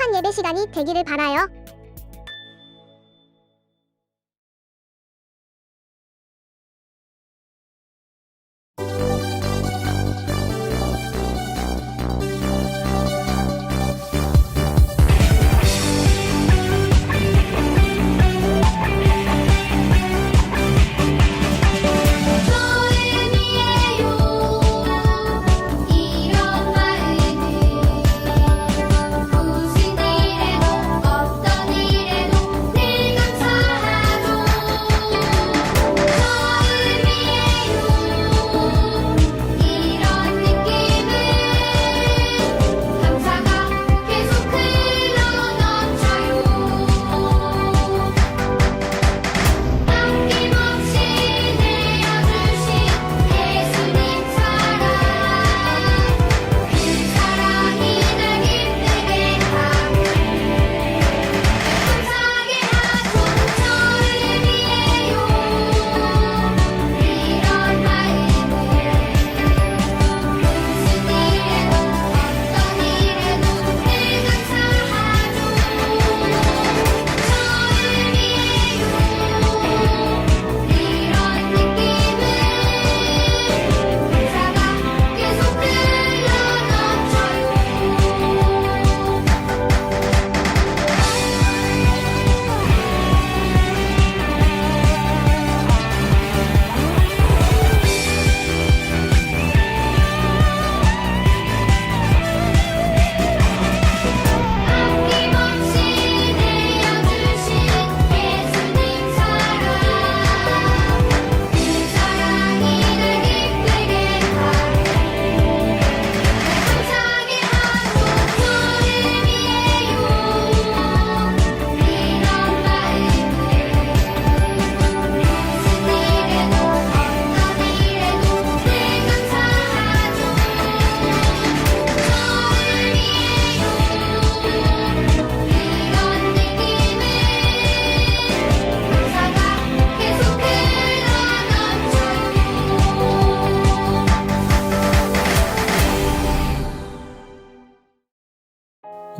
행복한 예배 시간이 되기를 바라요.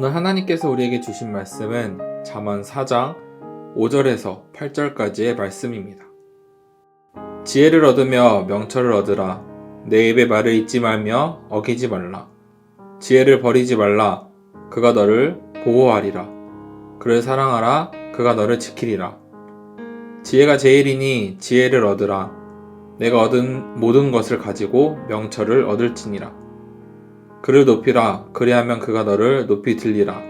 오늘 하나님께서 우리에게 주신 말씀은 잠언 4장 5절에서 8절까지의 말씀입니다. 지혜를 얻으며 명철을 얻으라. 내 입의 말을 잊지 말며 어기지 말라. 지혜를 버리지 말라. 그가 너를 보호하리라. 그를 사랑하라. 그가 너를 지키리라. 지혜가 제일이니 지혜를 얻으라. 내가 얻은 모든 것을 가지고 명철을 얻을지니라. 그를 높이라. 그리하면 그가 너를 높이 들리라.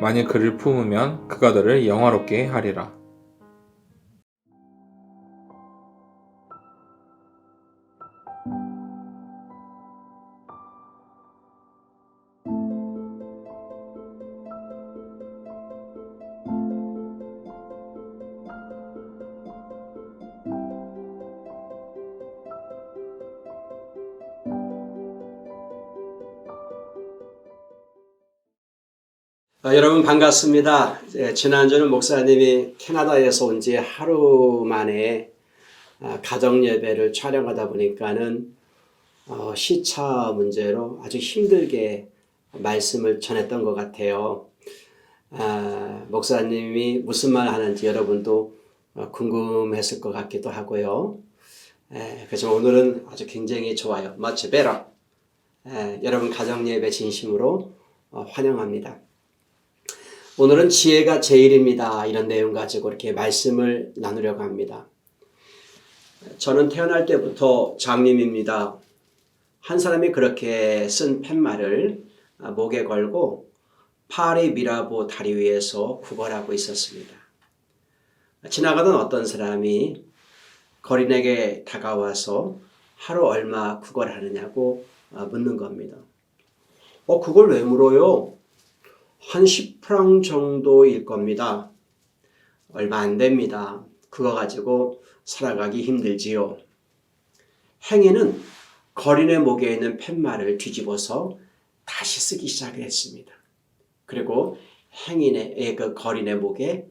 만일 그를 품으면 그가 너를 영화롭게 하리라. 반갑습니다. 예, 지난주는 목사님이 캐나다에서 온 지 하루 만에 아, 가정 예배를 촬영하다 보니까는 어, 시차 문제로 아주 힘들게 말씀을 전했던 것 같아요. 아, 목사님이 무슨 말 하는지 여러분도 어, 궁금했을 것 같기도 하고요. 에, 그렇지만 오늘은 아주 굉장히 좋아요. much better. 에, 여러분 가정 예배 진심으로 어, 환영합니다. 오늘은 지혜가 제일입니다. 이런 내용 가지고 이렇게 말씀을 나누려고 합니다. 저는 태어날 때부터 장님입니다. 한 사람이 그렇게 쓴 팻말을 목에 걸고 파리 미라보 다리 위에서 구걸하고 있었습니다. 지나가던 어떤 사람이 거린에게 다가와서 하루 얼마 구걸하느냐고 묻는 겁니다. 어, 그걸 왜 물어요? 한 10프랑 정도일 겁니다. 얼마 안 됩니다. 그거 가지고 살아가기 힘들지요. 행위는 거린의 목에 있는 팻말을 뒤집어서 다시 쓰기 시작을 했습니다. 그리고 행인의 그 거린의 목에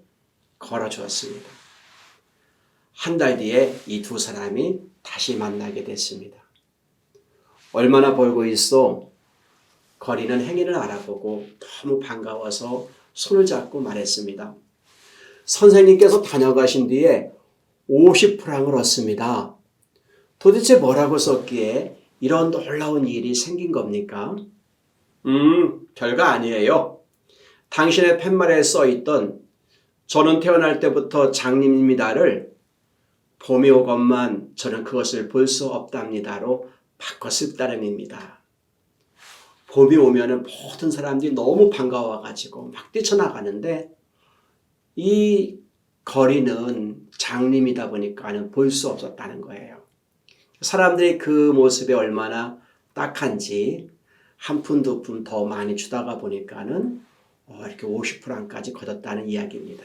걸어 주었습니다. 한 달 뒤에 이 두 사람이 다시 만나게 됐습니다. 얼마나 벌고 있어? 거리는 행인을 알아보고 너무 반가워서 손을 잡고 말했습니다. 선생님께서 다녀가신 뒤에 50프랑을 얻습니다. 도대체 뭐라고 썼기에 이런 놀라운 일이 생긴 겁니까? 음, 별거 아니에요. 당신의 팻말에 써 있던 저는 태어날 때부터 장님입니다를 봄이 오건만 저는 그것을 볼 수 없답니다로 바꿨을 따름입니다. 봄이 오면은 모든 사람들이 너무 반가워가지고 막 뛰쳐나가는데 이 거리는 장님이다 보니까는 볼 수 없었다는 거예요. 사람들이 그 모습이 얼마나 딱한지 한 푼 두 푼 더 많이 주다가 보니까는 어, 이렇게 50프랑까지 거뒀다는 이야기입니다.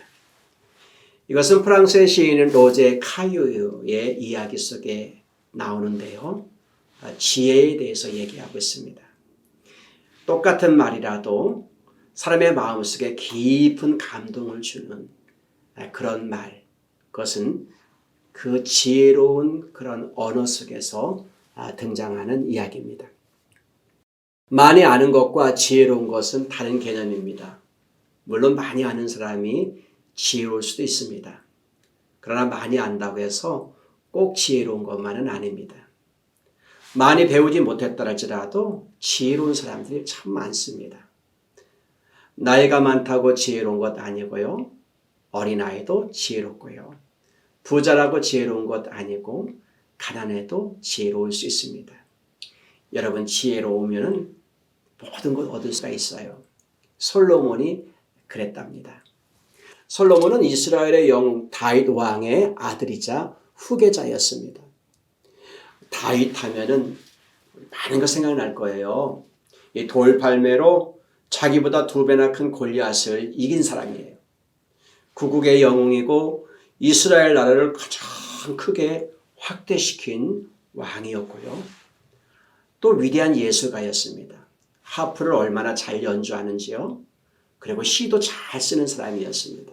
이것은 프랑스의 시인 로제 카유의 이야기 속에 나오는데요. 아, 지혜에 대해서 얘기하고 있습니다. 똑같은 말이라도 사람의 마음속에 깊은 감동을 주는 아, 그런 말, 그것은 그 지혜로운 그런 언어 속에서 아, 등장하는 이야기입니다. 많이 아는 것과 지혜로운 것은 다른 개념입니다. 물론 많이 아는 사람이 지혜로울 수도 있습니다. 그러나 많이 안다고 해서 꼭 지혜로운 것만은 아닙니다. 많이 배우지 못했다 할지라도 지혜로운 사람들이 참 많습니다. 나이가 많다고 지혜로운 것 아니고요. 어린아이도 지혜롭고요. 부자라고 지혜로운 것 아니고 가난해도 지혜로울 수 있습니다. 여러분 지혜로우면 모든 것 얻을 수가 있어요. 솔로몬이 그랬답니다. 솔로몬은 이스라엘의 영 다윗 왕의 아들이자 후계자였습니다. 다윗 하면은 많은 거 생각날 거예요. 이 돌팔매로 자기보다 두 배나 큰 골리앗을 이긴 사람이에요. 구국의 영웅이고 이스라엘 나라를 가장 크게 확대시킨 왕이었고요. 또 위대한 예술가였습니다. 하프를 얼마나 잘 연주하는지요. 그리고 시도 잘 쓰는 사람이었습니다.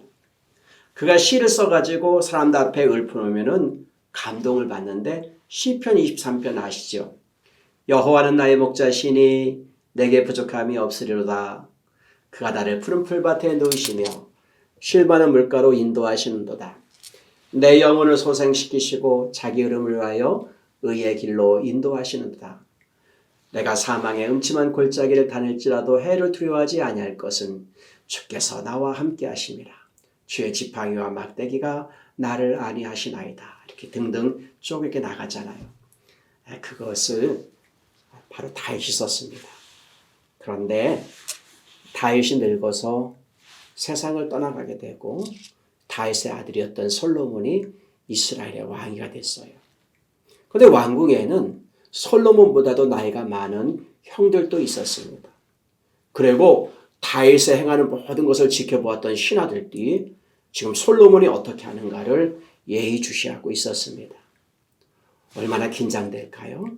그가 시를 써가지고 사람들 앞에 읊어놓으면은 감동을 받는데 시편 23편 아시죠? 여호와는 나의 목자시니 내게 부족함이 없으리로다. 그가 나를 푸른 풀밭에 놓으시며 쉴만한 물가로 인도하시는도다. 내 영혼을 소생시키시고 자기 이름을 위하여 의의 길로 인도하시는도다. 내가 사망의 음침한 골짜기를 다닐지라도 해를 두려워하지 아니할 것은 주께서 나와 함께 하심이라. 주의 지팡이와 막대기가 나를 안위하시나이다. 이렇게 등등 쭉 이렇게 나가잖아요. 그것을 바로 다윗이 썼습니다. 그런데 다윗이 늙어서 세상을 떠나가게 되고 다윗의 아들이었던 솔로몬이 이스라엘의 왕이가 됐어요. 그런데 왕궁에는 솔로몬보다도 나이가 많은 형들도 있었습니다. 그리고 다윗의 행하는 모든 것을 지켜보았던 신하들이 지금 솔로몬이 어떻게 하는가를 예의주시하고 있었습니다. 얼마나 긴장될까요?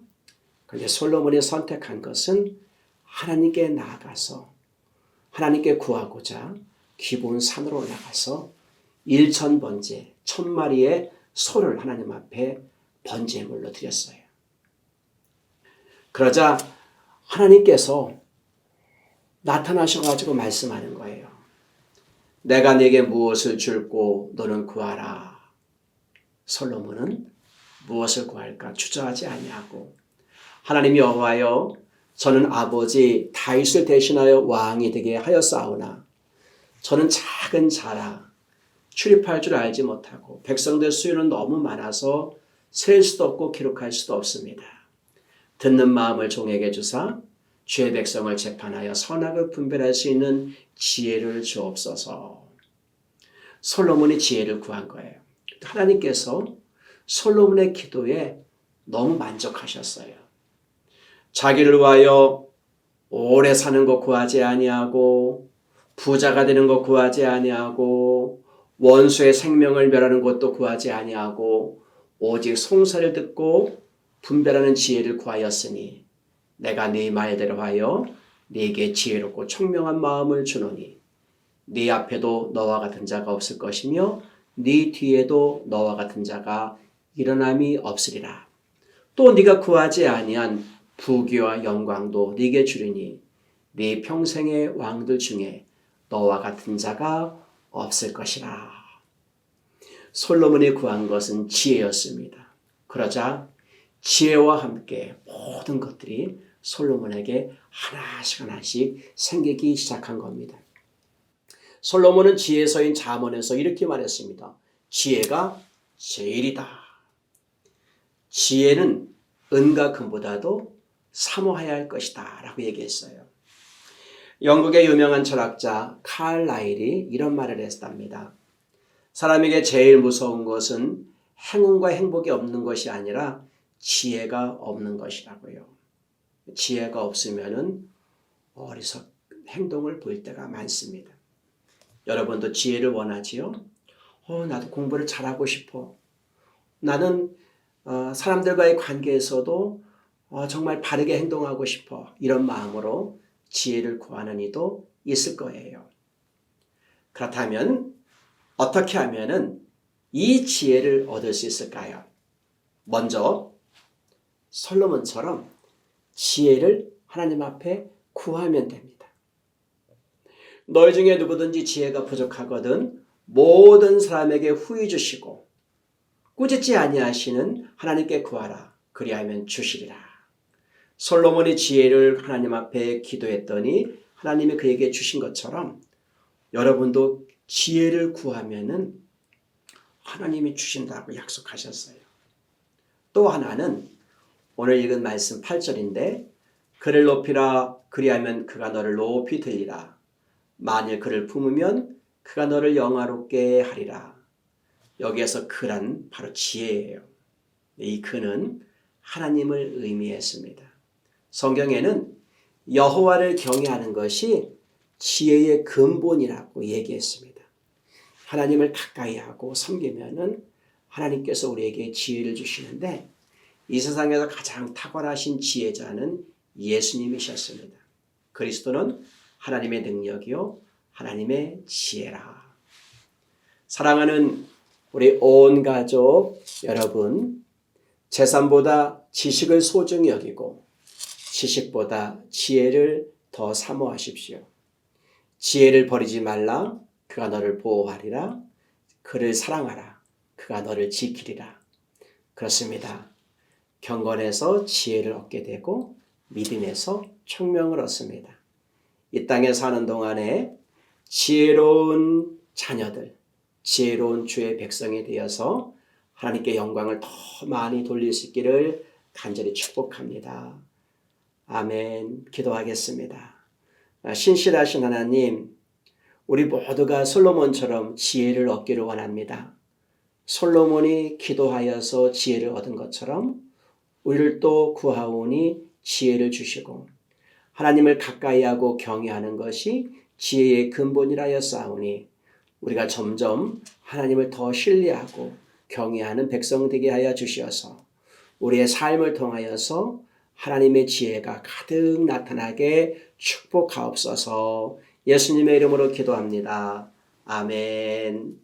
그런데 솔로몬이 선택한 것은 하나님께 나아가서 하나님께 구하고자 기본 산으로 올라가서 일천 번째 천 마리의 소를 하나님 앞에 번제물로 드렸어요. 그러자 하나님께서 나타나셔가지고 말씀하는 거예요. 내가 네게 무엇을 줄고 너는 구하라. 솔로몬은 무엇을 구할까 주저하지 아니하고 하나님 여호와여 저는 아버지 다윗을 대신하여 왕이 되게 하였사오나 저는 작은 자라 출입할 줄 알지 못하고 백성들 수요는 너무 많아서 셀 수도 없고 기록할 수도 없습니다. 듣는 마음을 종에게 주사 주의 백성을 재판하여 선악을 분별할 수 있는 지혜를 주옵소서. 솔로몬이 지혜를 구한 거예요. 하나님께서 솔로몬의 기도에 너무 만족하셨어요. 자기를 위하여 오래 사는 것 구하지 아니하고 부자가 되는 것 구하지 아니하고 원수의 생명을 멸하는 것도 구하지 아니하고 오직 송사를 듣고 분별하는 지혜를 구하였으니 내가 네 말대로 하여 네게 지혜롭고 총명한 마음을 주노니 네 앞에도 너와 같은 자가 없을 것이며 네 뒤에도 너와 같은 자가 일어남이 없으리라. 또 네가 구하지 아니한 부귀와 영광도 네게 주리니 네 평생의 왕들 중에 너와 같은 자가 없을 것이라. 솔로몬이 구한 것은 지혜였습니다. 그러자 지혜와 함께 모든 것들이 솔로몬에게 하나씩 하나씩 생기기 시작한 겁니다. 솔로몬은 지혜서인 잠언에서 이렇게 말했습니다. 지혜가 제일이다. 지혜는 은과 금보다도 사모해야 할 것이다. 라고 얘기했어요. 영국의 유명한 철학자 칼 라일이 이런 말을 했답니다. 사람에게 제일 무서운 것은 행운과 행복이 없는 것이 아니라 지혜가 없는 것이라고요. 지혜가 없으면은 어리석 행동을 볼 때가 많습니다. 여러분도 지혜를 원하지요? 어, 나도 공부를 잘하고 싶어. 나는 어, 사람들과의 관계에서도 어, 정말 바르게 행동하고 싶어. 이런 마음으로 지혜를 구하는 이도 있을 거예요. 그렇다면 어떻게 하면은 이 지혜를 얻을 수 있을까요? 먼저 솔로몬처럼 지혜를 하나님 앞에 구하면 됩니다. 너희 중에 누구든지 지혜가 부족하거든 모든 사람에게 후히 주시고 꾸짖지 아니하시는 하나님께 구하라 그리하면 주시리라. 솔로몬이 지혜를 하나님 앞에 기도했더니 하나님이 그에게 주신 것처럼 여러분도 지혜를 구하면은 하나님이 주신다고 약속하셨어요. 또 하나는 오늘 읽은 말씀 8절인데 그를 높이라 그리하면 그가 너를 높이 들리라 만일 그를 품으면 그가 너를 영화롭게 하리라 여기에서 그란 바로 지혜예요. 이 그는 하나님을 의미했습니다. 성경에는 여호와를 경외하는 것이 지혜의 근본이라고 얘기했습니다. 하나님을 가까이 하고 섬기면은 하나님께서 우리에게 지혜를 주시는데 이 세상에서 가장 탁월하신 지혜자는 예수님이셨습니다. 그리스도는 하나님의 능력이요 하나님의 지혜라. 사랑하는 우리 온 가족 여러분, 재산보다 지식을 소중히 여기고 지식보다 지혜를 더 사모하십시오. 지혜를 버리지 말라. 그가 너를 보호하리라. 그를 사랑하라. 그가 너를 지키리라. 그렇습니다. 경건에서 지혜를 얻게 되고 믿음에서 총명을 얻습니다. 이 땅에 사는 동안에 지혜로운 자녀들, 지혜로운 주의 백성이 되어서 하나님께 영광을 더 많이 돌릴 수 있기를 간절히 축복합니다. 아멘. 기도하겠습니다. 신실하신 하나님, 우리 모두가 솔로몬처럼 지혜를 얻기를 원합니다. 솔로몬이 기도하여서 지혜를 얻은 것처럼 우리를 또 구하오니 지혜를 주시고 하나님을 가까이하고 경외하는 것이 지혜의 근본이라여 싸우니 우리가 점점 하나님을 더 신뢰하고 경외하는 백성 되게 하여 주시어서 우리의 삶을 통하여서 하나님의 지혜가 가득 나타나게 축복하옵소서 예수님의 이름으로 기도합니다. 아멘.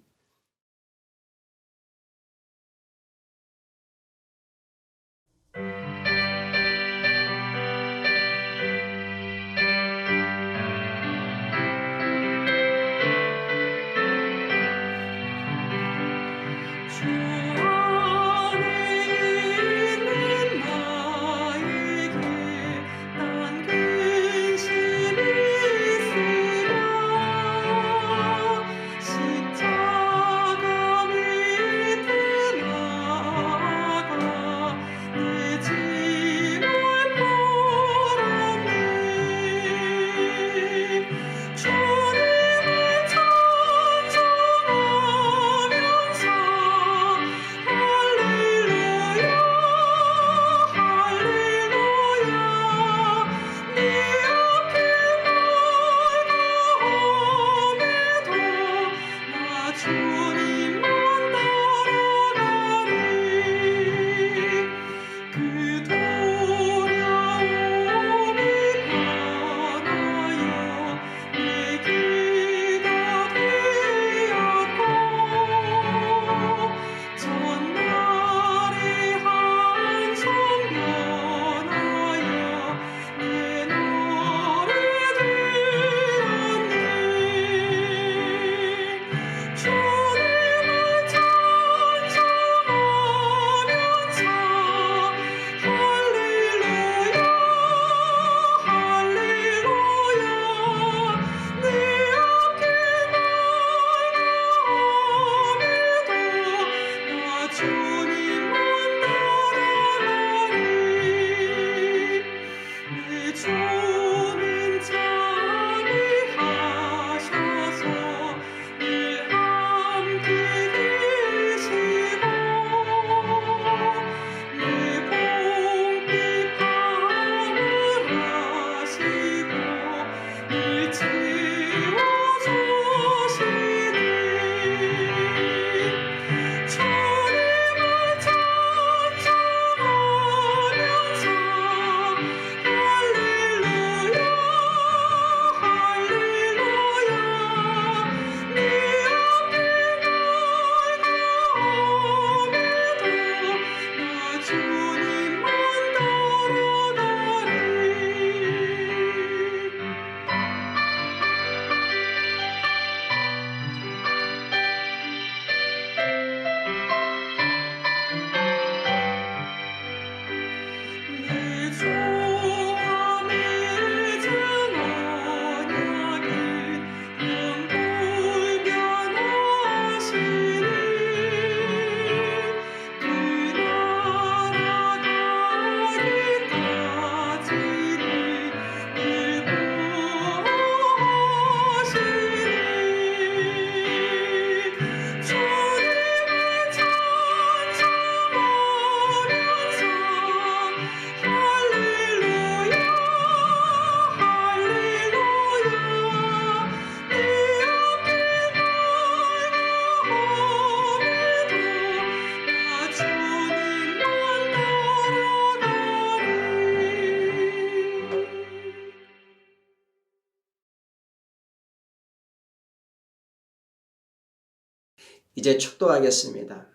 이제 축도하겠습니다.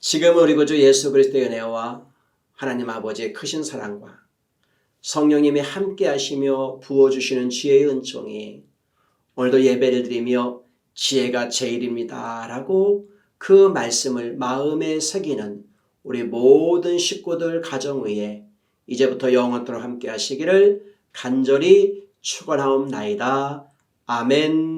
지금 우리 구주 예수 그리스도의 은혜와 하나님 아버지의 크신 사랑과 성령님이 함께 하시며 부어주시는 지혜의 은총이 오늘도 예배를 드리며 지혜가 제일입니다. 라고 그 말씀을 마음에 새기는 우리 모든 식구들 가정 위에 이제부터 영원토록 함께 하시기를 간절히 축원하옵나이다. 아멘.